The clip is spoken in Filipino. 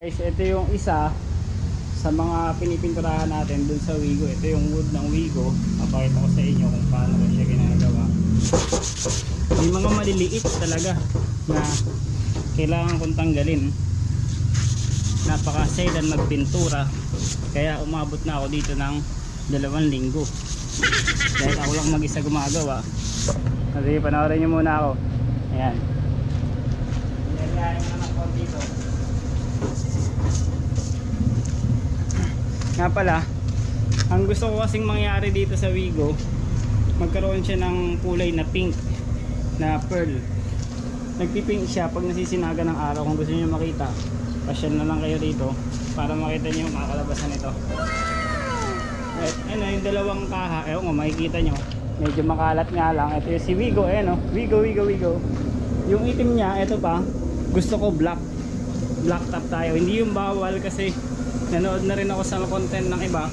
Guys, ito yung isa sa mga pinipinturahan natin dun sa Wigo. Ito yung wood ng Wigo. Papakita ko sa inyo kung paano ko siya ginagawa. May mga maliliit talaga na kailangan kong tanggalin. Napaka-sedan magpintura. Kaya umabot na ako dito ng dalawang linggo. Dahil ako lang mag-isa gumagawa. Kasi panoorin nyo muna ako. Ayan, mo na ng konti ito. Nga pala, ang gusto ko kasing mangyari dito sa Wigo, magkaroon siya ng kulay na pink na pearl. Nagpipink siya pag nasisinaga ng araw. Kung gusto niyo makita, pasyal na lang kayo dito para makita niyo yung makakalabasan nito. At ano, yung dalawang kaha, ewan ko, makikita nyo. Medyo makalat nga lang. Ito yung si Wigo, eh no? Wigo, Wigo, Wigo. Yung itim niya, ito pa, gusto ko black. Black top tayo. Hindi yung bawal kasi nanood na rin ako sa content ng iba